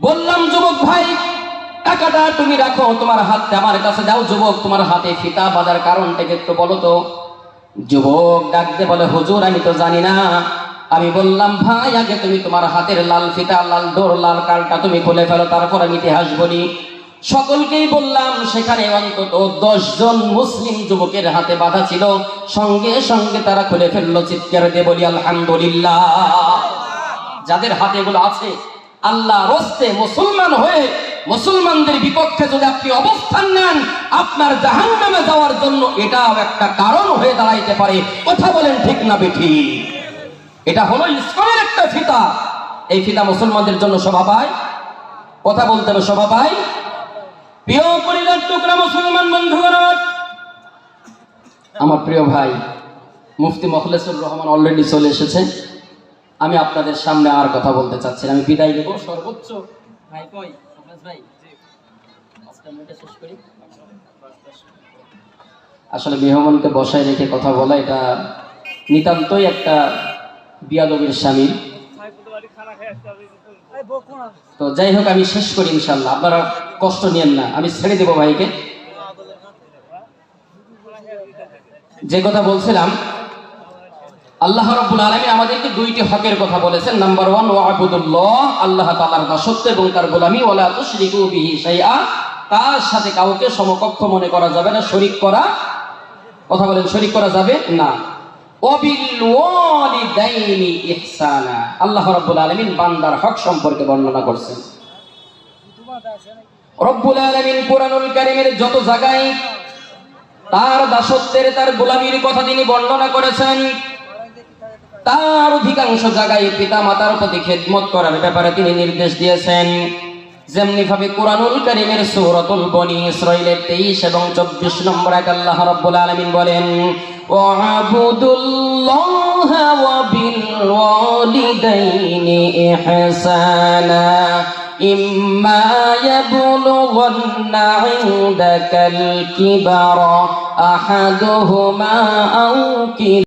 বললাম, যুবক ভাই, টাকাটা তুমি রাখো, তোমার হাতে আমার কাছে যাও যুবক, তোমার হাতে ফিতা বাঁধার কারণটাকে একটু বলো তো। যুবক ডাকতে বলে, হুজুর, আমি তো জানি না। আমি বললাম, ভাই, আগে তুমি তোমার হাতের লাল ফিতা, লাল ডোর, লাল কালটা তুমি খুলে ফেলো, তারপর আমি ইতিহাস বলি। সকলকেই বললাম, সেখানে অন্তত দশ জন মুসলিম যুবকের হাতে বাধা ছিল। সঙ্গে সঙ্গে তারা খুলে ফেলল চিৎকার দিয়ে বলি, আলহামদুলিল্লাহ। যাদের হাতে এগুলো আছে, আল্লাহ রস্তে মুসলমান হয়ে মুসলমানদের বিপক্ষে যদি আপনি অবস্থান নেন, আপনার জাহান্নামে যাওয়ার জন্য এটাও একটা কারণ হয়ে দাঁড়াইতে পারে। কথা বলেন ঠিক না বেঠি? এটা হলো ইসলামের একটা ফিতা। এই ফিতা মুসলমানদের জন্য শোভা পায়? কথা বলতে হবে, শোভা পায়? প্রিয় পরিবার, টুকরা মুসলমান আমার। আমার প্রিয় ভাই, মুফতি মখলেসুর রহমান অলরেডি চলে এসেছে। আমি আপনাদের সামনে আর কথা বলতে চাচ্ছি আমি বিদায় দেব সর্বোচ্চ ভাই কই? ভাই? আসলে মেহমানকে বসায় রেখে কথা বলা, এটা নিতান্তই একটা বিয়াদবির স্বামীর তো যাই হোক, আমি শেষ করি ইনশাল্লাহ আপনারা কষ্ট নিয়েন না। আমি ছেড়ে দেবো ভাইকে। যে কথা বলছিলাম আল্লাহ রাব্বুল আলামিন আমাদেরকে দুইটি হকের কথা বলেছেন। নাম্বার ওয়ান, ওয়াবুদুল্লাহ, আল্লাহ তাআলার দাসত্ব এবং তার গোলামি, ওয়ালা তুশরিকু বিহি তার সাথে কাউকে সমকক্ষ মনে করা যাবে না, শরীক করা। কথা বলেন, শরীক করা যাবে না। আল্লাহ রাব্বুল আলামিন বান্দার হক সম্পর্কে বর্ণনা করছেন। রব্বুল আলামিন কোরআনুল কারীমের যত জায়গায় তার দাসত্বের, তার গোলামির কথা তিনি বর্ণনা করেছেন তার অধিকাংশ জায়গায় পিতা মাতার প্রতি খেদমত করার ব্যাপারে তিনি নির্দেশ দিয়েছেন যেমনি ভাবে কোরআনুল কারীমের সূরাতুল বনি ইসরাঈলের 23 এবং 24 নম্বর আয়াত আল্লাহ রাব্বুল আলামিন বলেন ওয়াবুদুল্লাহা ওয়া বিল ওয়ালিদাইনি ইহসানা إما يبلغن عندك الكبر أحدهما أو كلاهما